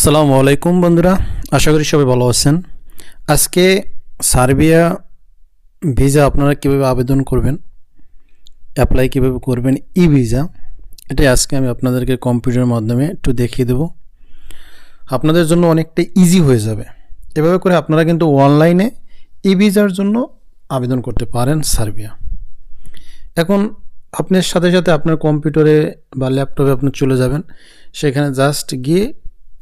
আসসালামু আলাইকুম বন্ধুরা, আশা করি সবাই ভালো আছেন। আজকে সার্বিয়া ভিসা আপনারা কীভাবে আবেদন করবেন অ্যাপ্লাই কীভাবে করবেন ই ভিসা এটাই আজকে আমি আপনাদেরকে কম্পিউটারের মাধ্যমে একটু দেখিয়ে দেব। আপনাদের জন্য অনেকটা ইজি হয়ে যাবে। এভাবে করে আপনারা কিন্তু অনলাইনে ই ভিসার জন্য আবেদন করতে পারেন সার্বিয়া। এখন আপনার সাথে সাথে আপনার কম্পিউটারে বা ল্যাপটপে আপনি চলে যাবেন, সেখানে জাস্ট গিয়ে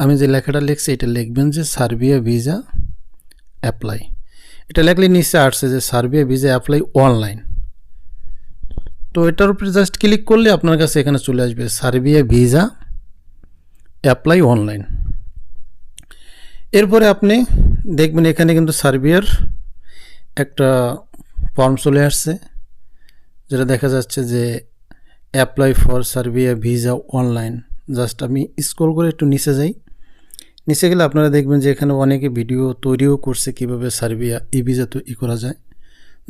আমি যে লেখাটা লিখছি, এটা লিখবেন যে সার্বিয়া ভিসা অ্যাপ্লাই। এটা লেখলে নিচে আসছে যে সার্বিয়া ভিসা অ্যাপ্লাই অনলাইন। তো এটার উপরে জাস্ট ক্লিক করলে আপনার কাছে এখানে চলে আসবে, সার্বিয়া ভিসা অ্যাপ্লাই অনলাইন। এরপরে আপনি দেখবেন এখানে কিন্তু সার্বিয়ার একটা ফর্ম চলে আসছে, যেটা দেখা যাচ্ছে যে apply for Serbia visa online. Just আমি স্ক্রল করে একটু নিচে যাই। নিচে গেলে আপনারা দেখবেন যে এখানে অনেকে ভিডিও তৈরিও করছে কীভাবে সার্বিয়া ই ভিসা তো ই করা যায়।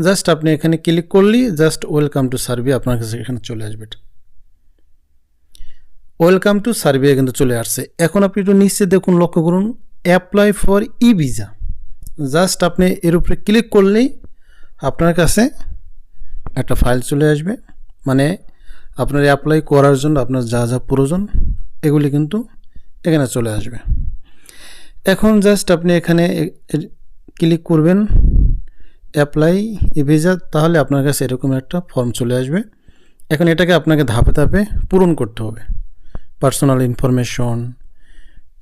জাস্ট আপনি এখানে ক্লিক করলেই জাস্ট ওয়েলকাম টু সার্বিয়া আপনার কাছে এখানে চলে আসবে। ওয়েলকাম টু সার্বিয়া কিন্তু চলে আসছে। এখন আপনি একটু নিচে দেখুন, লক্ষ্য করুন, apply for e visa just আপনি এর উপরে ক্লিক করলেই আপনার কাছে একটা ফাইল চলে আসবে। মানে আপনার অ্যাপ্লাই করার জন্য আপনার যা যা প্রয়োজন, এগুলি কিন্তু এখানে চলে আসবে। এখন জাস্ট আপনি এখানে ক্লিক করবেন অ্যাপ্লাই ই ভিসা তাহলে আপনার কাছে এরকম একটা ফর্ম চলে আসবে। এখন এটাকে আপনাকে ধাপে ধাপে পূরণ করতে হবে। Personal information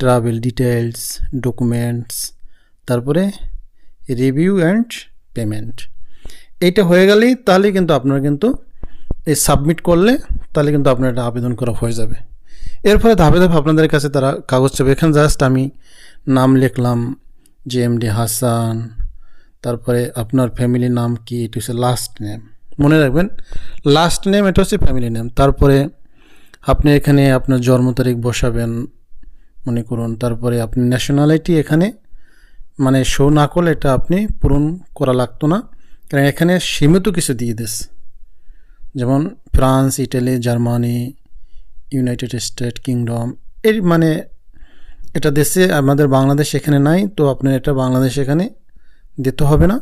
travel details documents তারপরে রিভিউ অ্যান্ড পেমেন্ট এইটা হয়ে গেলেই তাহলে কিন্তু আপনার কিন্তু এই সাবমিট করলে তাহলে কিন্তু আপনার এটা আবেদন করা হয়ে যাবে। এর ফলে ধাপে ধাপে আপনাদের কাছে তারা কাগজ চাবে এখানে জাস্ট আমি নাম লিখলাম জে এম ডি হাসান তারপরে আপনার ফ্যামিলি নাম কি, এটা হচ্ছে লাস্ট নেম মনে রাখবেন লাস্ট নেম এটা হচ্ছে ফ্যামিলি নেম তারপরে আপনি এখানে আপনার জন্ম তারিখ বসাবেন, মনে করুন। তারপরে আপনি ন্যাশনালিটি এখানে মানে শো না করলে এটা আপনি পূরণ করা লাগতো না। কারণ এখানে সীমিত কিছু দিয়ে দিস। যেমন France Italy Germany united state kingdom এর মানে এটা দেশে আমাদের বাংলাদেশ এখানে নাই, তো আপনার এটা বাংলাদেশ এখানে দিতে হবে না।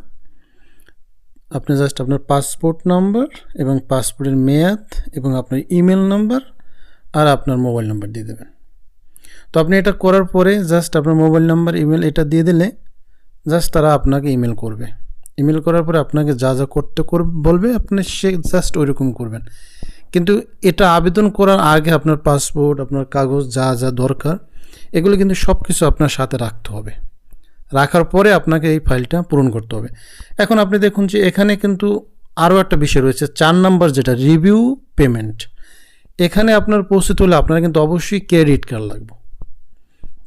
আপনি জাস্ট আপনার পাসপোর্ট নাম্বার এবং পাসপোর্টের মেয়াদ এবং আপনার ইমেল নাম্বার আর আপনার মোবাইল নাম্বার দিয়ে দেবেন। তো আপনি এটা করার পরে জাস্ট আপনার মোবাইল নাম্বার ইমেল এটা দিয়ে দিলে জাস্ট তারা আপনাকে ইমেল করবে। ইমেল করার পরে আপনাকে যা যা করতে বলবে, আপনি সে জাস্ট ওইরকম করবেন। কিন্তু এটা আবেদন করার আগে আপনার পাসপোর্ট, আপনার কাগজ যা যা দরকার, এগুলো কিন্তু সব কিছু আপনার সাথে রাখতে হবে। রাখার পরে আপনাকে এই ফাইলটা পূরণ করতে হবে। এখন আপনি দেখুন যে এখানে কিন্তু আরও একটা বিষয় রয়েছে, চার নাম্বার যেটা, রিভিউ পেমেন্ট। এখানে আপনার পৌঁছতে হলে আপনার কিন্তু অবশ্যই ক্রেডিট কার্ড লাগবে।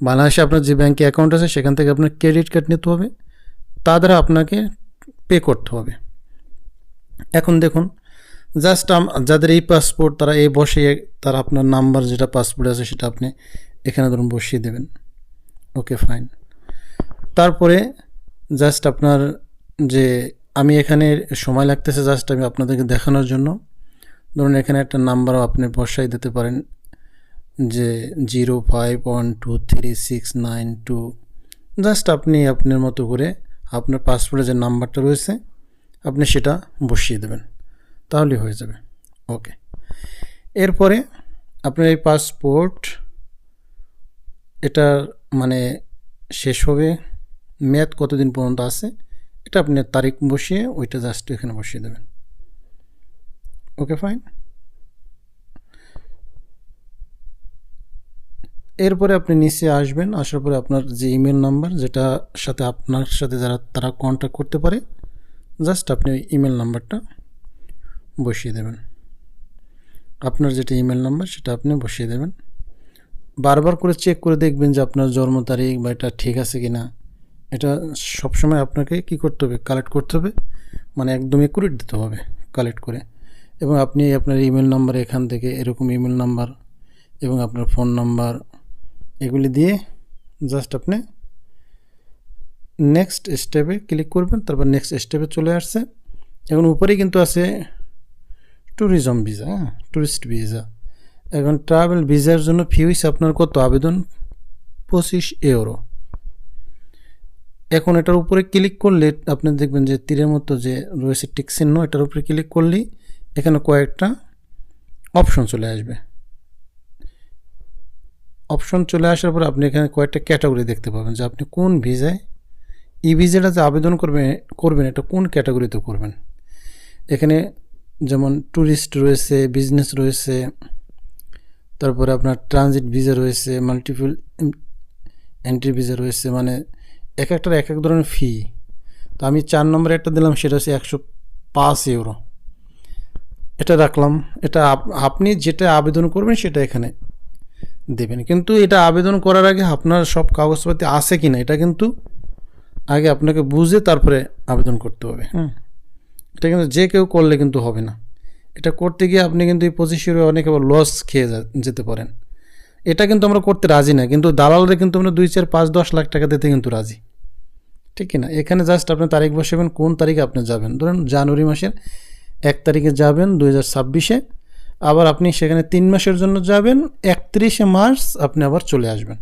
বাংলাদেশে আপনার যে ব্যাঙ্কে অ্যাকাউন্ট আছে, সেখান থেকে আপনার ক্রেডিট কার্ড নিতে হবে। তা দ্বারা আপনাকে পে করতে হবে। এখন দেখুন জাস্ট যাদের এই পাসপোর্ট তারা এই বসে তারা আপনার নাম্বার যেটা পাসপোর্ট আছে সেটা আপনি এখানে ধরুন বসিয়ে দেবেন। ওকে ফাইন তারপরে জাস্ট আপনার যে আমি এখানে সময় লাগতেছে জাস্ট আমি আপনাদেরকে দেখানোর জন্য। ধরুন এখানে একটা নাম্বারও আপনি বসাই দিতে পারেন যে zero five one two three six nine two. Just আপনি আপনার মতো করে আপনার পাসপোর্টে যে নাম্বারটা রয়েছে, আপনি সেটা বসিয়ে দেবেন। তাহলে হয়ে যাবে। ওকে। এরপরে আপনার এই পাসপোর্ট এটা মানে শেষ হবে, মেয়াদ কতদিন পর্যন্ত আছে, এটা আপনি তারিখ বসিয়ে ওইটা জাস্ট এখানে বসিয়ে দেবেন। ওকে ফাইন এরপরে আপনি নিচে আসবেন, আসার পরে আপনার যে ইমেল নাম্বার যেটা সাথে আপনার সাথে যারা, তারা কন্ট্যাক্ট করতে পারে জাস্ট আপনি ইমেল নাম্বারটা বসিয়ে দেবেন। আপনার যেটা ইমেল নাম্বার সেটা আপনি বসিয়ে দেবেন। বারবার করে চেক করে দেখবেন যে আপনার জন্ম তারিখ বা এটা ঠিক আছে কি না এটা সবসময় আপনাকে কি করতে হবে? কালেক্ট করতে হবে। মানে একদম একুরেট দিতে হবে কালেক্ট করে। এবং আপনি আপনার ইমেল নাম্বার এখান থেকে এরকম ইমেল নাম্বার এবং আপনার ফোন নাম্বার এগুলি দিয়ে জাস্ট আপনি নেক্সট স্টেপে ক্লিক করবেন, তারপর নেক্সট স্টেপে চলে আসছে। এখন উপরেই কিন্তু আছে ট্যুরিজম ভিসা হ্যাঁ? ট্যুরিস্ট ভিসা এখন ট্রাভেল ভিসার জন্য ফি হয়েছে আপনার কত? আবেদন? পঁচিশ ইউরো এখন এটার উপরে ক্লিক করলে আপনি দেখবেন যে তীরের মতো যে রয়েছে টিক এটার উপরে ক্লিক করলেই এখানে কয়েকটা অপশন চলে আসবে। অপশন চলে আসার পর আপনি এখানে কয়েকটা ক্যাটাগরি দেখতে পাবেন যে আপনি কোন ভিসায় ই ভিসাটা যে আবেদন করবে, করবেন, এটা কোন ক্যাটাগরিতে করবেন? এখানে যেমন ট্যুরিস্ট রয়েছে বিজনেস রয়েছে, তারপরে আপনার ট্রানজিট ভিসা রয়েছে মাল্টিপল এন্ট্রি ভিসা রয়েছে মানে এক একটার এক এক ধরনের ফি তো আমি চার নম্বরে একটা দিলাম, সেটা হচ্ছে একশো পাঁচ ইউরো এটা রাখলাম, এটা আপ- আপনি যেটা আবেদন করবেন সেটা এখানে দেবেন। কিন্তু এটা আবেদন করার আগে আপনার সব কাগজপাতি আছে কি না এটা কিন্তু আগে আপনাকে বুঝে তারপরে আবেদন করতে হবে। হ্যাঁ এটা কিন্তু যে কেউ করলে কিন্তু হবে না। এটা করতে গিয়ে আপনি কিন্তু এই পঁচিশ অনেক আবার লস খেয়ে যেতে পারেন। এটা কিন্তু আমরা করতে রাজি না, কিন্তু দালালরা কিন্তু আমরা দুই, চার, পাঁচ, দশ লাখ টাকা দিতে কিন্তু রাজি। ঠিক না এখানে জাস্ট আপনি তারিখ বসাবেন, কোন তারিখে আপনি যাবেন? ধরুন জানুয়ারি মাসের এক তারিখে যাবেন হাজার ছাব্বিশে, আবার আপনি সেখানে তিন মাসের জন্য যাবেন, একত্রিশে মার্চ আপনি আবার চলে আসবেন।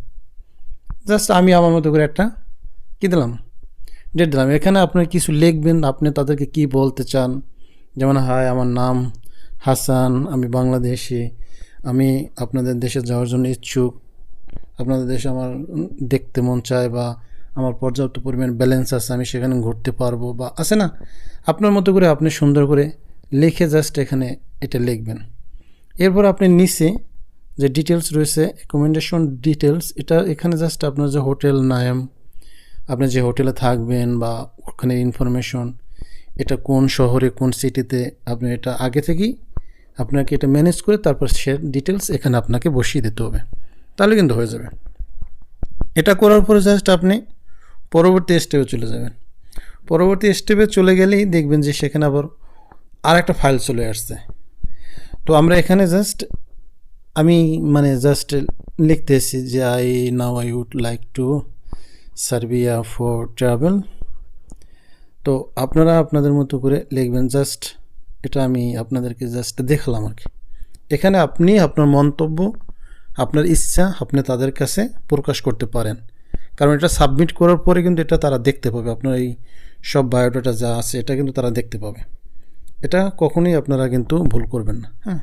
জাস্ট আমি আমার মতো করে একটা কী দিলাম? ডেট দিলাম এখানে আপনি কিছু লিখবেন, আপনি তাদেরকে কি বলতে চান? যেমন, হাই, আমার নাম হাসান, আমি বাংলাদেশি, আমি আপনাদের দেশে যাওয়ার জন্য ইচ্ছুক, আপনাদের দেশে আমার দেখতে মন চায় বা আমার পর্যাপ্ত পরিমাণ ব্যালেন্স আছে, আমি সেখানে ঘুরতে পারব বা আছে না? আপনার মতো করে আপনি সুন্দর করে লিখে জাস্ট এখানে এটা লিখবেন। এরপর আপনি নিচে যে ডিটেলস রয়েছে অ্যাকোমেন্ডেশন ডিটেলস এটা এখানে জাস্ট আপনার যে হোটেল নাম আপনি যে হোটেলে থাকবেন বা ওখানে ইনফরমেশন এটা কোন শহরে, কোন সিটিতে আপনি এটা আগে থেকেই আপনাকে এটা ম্যানেজ করে তারপর সে ডিটেলস এখানে আপনাকে বসিয়ে দিতে হবে। তাহলে কিন্তু হয়ে যাবে। এটা করার পরে জাস্ট আপনি পরবর্তী স্টেপে চলে যাবেন। পরবর্তী স্টেপে চলে গেলেই দেখবেন যে সেখানে আবার আর একটা ফাইল চলে আসছে। তো আমরা এখানে জাস্ট আমি মানে জাস্ট লিখতেছি যে I now I would like to Serbia for travel. তো আপনারা আপনাদের মতো করে লিখবেন, জাস্ট এটা আমি আপনাদেরকে জাস্ট দেখলাম আর কি। এখানে আপনি আপনার মন্তব্য, আপনার ইচ্ছা, আপনি তাদের কাছে প্রকাশ করতে পারেন। কারণ এটা সাবমিট করার পরে কিন্তু এটা তারা দেখতে পাবে। আপনার এই সব বায়োডাটা যা আছে, এটা কিন্তু তারা দেখতে পাবে। এটা কখনোই আপনারা কিন্তু ভুল করবেন না হ্যাঁ।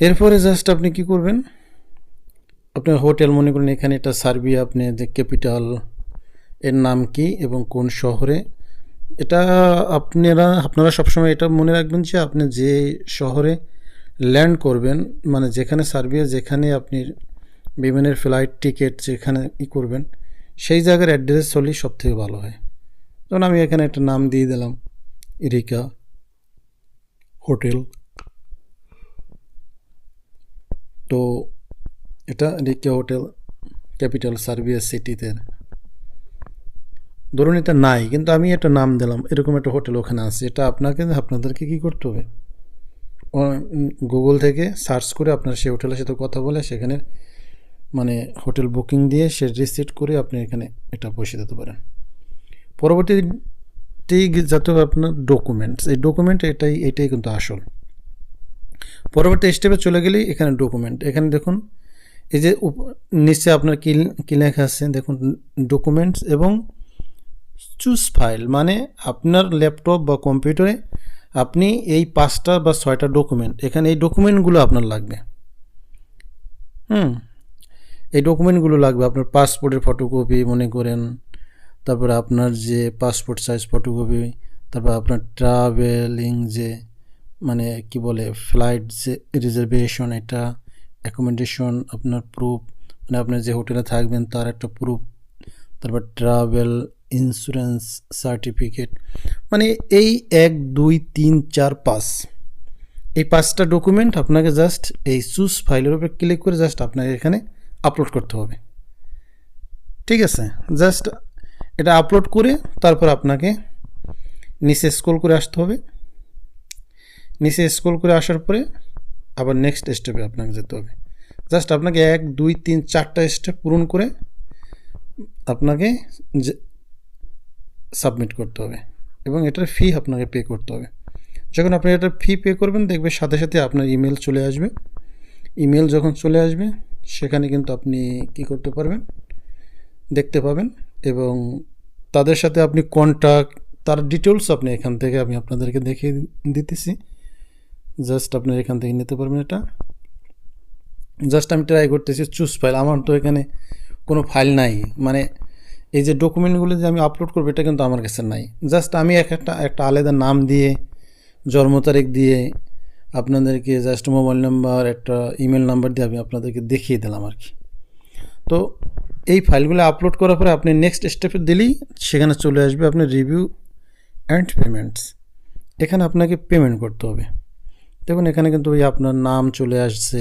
এরপরে জাস্ট আপনি কি করবেন? আপনার হোটেল মনে করেন এখানে এটা সার্বিয়া আপনি যে ক্যাপিটাল, এর নাম কি এবং কোন শহরে? এটা আপনারা আপনারা সবসময় এটা মনে রাখবেন যে আপনি যে শহরে ল্যান্ড করবেন মানে যেখানে সার্বিয়া যেখানে আপনি বিমানের ফ্লাইট টিকিট যেখানে ই করবেন, সেই জায়গার অ্যাড্রেস হলেই সব থেকে ভালো হয়। যেমন আমি এখানে একটা নাম দিয়ে দিলাম ইরিকা হোটেল। তো এটা রিকা হোটেল ক্যাপিটাল সার্বিয়া সিটিতে ধরুন এটা নাই, কিন্তু আমি একটা নাম দিলাম, এরকম একটা হোটেল ওখানে আছে, এটা আপনাকে, আপনাদেরকে কি করতে হবে? গুগল থেকে সার্চ করে আপনার সেই হোটেলের সাথে কথা বলে সেখানে মানে হোটেল বুকিং দিয়ে সে রিসিট করে আপনি এখানে এটা বসে দিতে পারেন। পরবর্তী যাতে আপনার ডকুমেন্টস এই ডকুমেন্ট এটাই এটাই কিন্তু আসল। পরবর্তী স্টেপে চলে গেলেই এখানে ডকুমেন্ট এখানে দেখুন এই যে নিচে আপনার কি কি লেখা আছে? দেখুন ডকুমেন্টস এবং চুজ ফাইল মানে আপনার ল্যাপটপ বা কম্পিউটারে আপনি এই পাঁচটা বা ছয়টা ডকুমেন্ট এখানে এই ডকুমেন্টগুলো আপনার লাগবে। হুম, এই ডকুমেন্টগুলো লাগবে। আপনার পাসপোর্টের ফটোকপি মনে করেন, তারপরে আপনার যে পাসপোর্ট সাইজ ফটোকপি তারপর আপনার ট্রাভেলিং যে মানে কি বলে ফ্লাইট যে রিজার্ভেশন এটা অ্যাকোমোডেশন আপনার প্রুফ মানে আপনার যে হোটেলে থাকবেন তার একটা প্রুফ তারপর ট্রাভেল ইন্স্যুরেন্স সার্টিফিকেট মানে এই এক, দুই, তিন, চার, পাঁচ। এই পাঁচটা ডকুমেন্ট আপনাকে জাস্ট এই চুজ ফাইলের উপরে ক্লিক করে জাস্ট আপনাকে এখানে আপলোড করতে হবে। ঠিক আছে? জাস্ট এটা আপলোড করে তারপর আপনাকে নিচে স্ক্রল করে আসতে হবে। নিচে স্ক্রল করে আসার পরে আবার নেক্সট স্টেপে আপনাকে যেতে হবে। জাস্ট আপনাকে এক, দুই, তিন, চারটা স্টেপ পূরণ করে আপনাকে যে সাবমিট করতে হবে এবং এটার ফি আপনাকে পে করতে হবে। যখন আপনি এটার ফি পে করবেন দেখবে সাথে সাথে আপনার ইমেল চলে আসবে। ইমেল যখন চলে আসবে, সেখানে কিন্তু আপনি কি করতে পারবেন? দেখতে পাবেন এবং তাদের সাথে আপনি কন্ট্যাক্ট তার ডিটেলস আপনি এখান থেকে আমি আপনাদেরকে দেখিয়ে দিতেছি। জাস্ট আপনার এখান থেকে নিতে পারবেন এটা। জাস্ট আমি ট্রাই করতেছি চুজ ফাইল আমার তো এখানে কোনো ফাইল নাই। মানে এই যে ডকুমেন্টগুলো যে আমি আপলোড করব, এটা কিন্তু আমার কাছে নাই। জাস্ট আমি এক একটা একটা আলাদা নাম দিয়ে, জন্ম তারিখ দিয়ে আপনাদেরকে জাস্ট মোবাইল নাম্বার একটা ইমেল নাম্বার দিয়ে আমি আপনাদেরকে দেখিয়ে দিলাম আর কি। তো এই ফাইলগুলো আপলোড করার পরে আপনি নেক্সট স্টেপে দিলেই সেখানে চলে আসবে আপনার রিভিউ অ্যান্ড পেমেন্টস এখানে আপনাকে পেমেন্ট করতে হবে। দেখুন, এখানে কিন্তু ওই আপনার নাম চলে আসছে,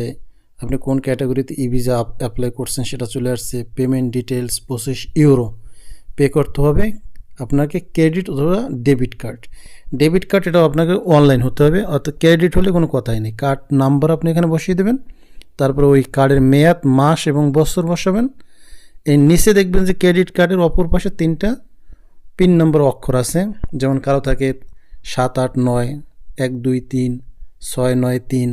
আপনি কোন ক্যাটাগরিতে ই ভিসা অ্যাপ্লাই করছেন সেটা চলে আসছে পেমেন্ট ডিটেলস পঁচিশ ইউরো পে করতে হবে আপনাকে ক্রেডিট অথবা ডেবিট কার্ড ডেবিট কার্ড এটাও আপনাকে অনলাইন হতে হবে, অর্থাৎ ক্রেডিট হলে কোনো কথাই নেই। কার্ড নাম্বার আপনি এখানে বসিয়ে দেবেন, তারপরে ওই কার্ডের মেয়াদ, মাস এবং বছর বসাবেন। এই নিচে দেখবেন যে ক্রেডিট কার্ডের অপর পাশে তিনটা পিন নম্বর অক্ষর আছে, যেমন কারও থাকে সাত আট নয়, এক দুই তিন ছয় নয় তিন।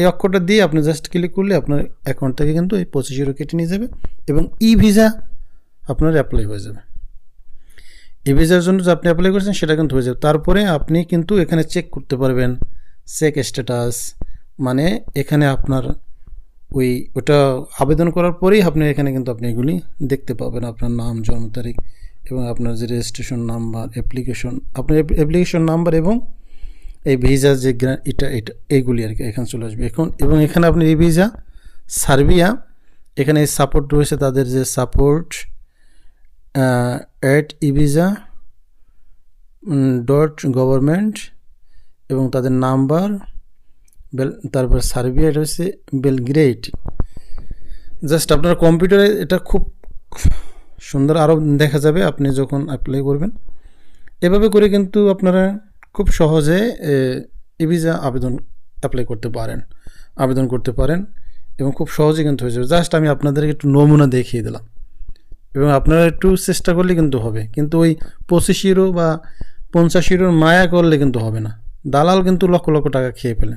এই অক্ষরটা দিয়ে আপনি জাস্ট ক্লিক করলে আপনার অ্যাকাউন্ট থেকে কিন্তু এই পঁচিশ ইউরো কেটে নিয়ে যাবে এবং ই ভিসা আপনার অ্যাপ্লাই হয়ে যাবে। ই ভিসার জন্য যে আপনি অ্যাপ্লাই করেছেন সেটা কিন্তু হয়ে যাবে। তারপরে আপনি কিন্তু এখানে চেক করতে পারবেন চেক স্ট্যাটাস মানে এখানে আপনার ওই ওটা আবেদন করার পরেই আপনি এখানে কিন্তু আপনি এগুলি দেখতে পাবেন। আপনার নাম, জন্ম তারিখ এবং আপনার যে রেজিস্ট্রেশন নাম্বার অ্যাপ্লিকেশন আপনার অ্যাপ্লিকেশন নাম্বার এবং এই ভিসা যে এটা এটা, এইগুলি আর কি এখানে চলে আসবে। এখন, এবং এখানে আপনি এই ভিসা, সার্বিয়া, এখানে এই সাপোর্ট রয়েছে তাদের যে support at e visa dot government এবং তাদের নাম্বার বেল, তারপর সার্বিয়া এটা হচ্ছে বেলগ্রেড জাস্ট আপনার কম্পিউটারে এটা খুব সুন্দর আরও দেখা যাবে, আপনি যখন অ্যাপ্লাই করবেন। এভাবে করে কিন্তু আপনারা খুব সহজে ই ভিসা আবেদন অ্যাপ্লাই করতে পারেন, আবেদন করতে পারেন এবং খুব সহজে কিন্তু হয়ে যাবে। জাস্ট আমি আপনাদেরকে একটু নমুনা দেখিয়ে দিলাম। এবং আপনারা একটু চেষ্টা করলে কিন্তু হবে। কিন্তু ওই পঁচিশ ইউরো বা পঞ্চাশ ইউরোর মায়া করলে কিন্তু হবে না। দালাল কিন্তু লক্ষ লক্ষ টাকা খেয়ে ফেলে।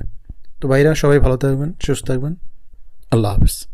তো ভাইরা সবাই ভালো থাকবেন, সুস্থ থাকবেন। আল্লাহ হাফিজ।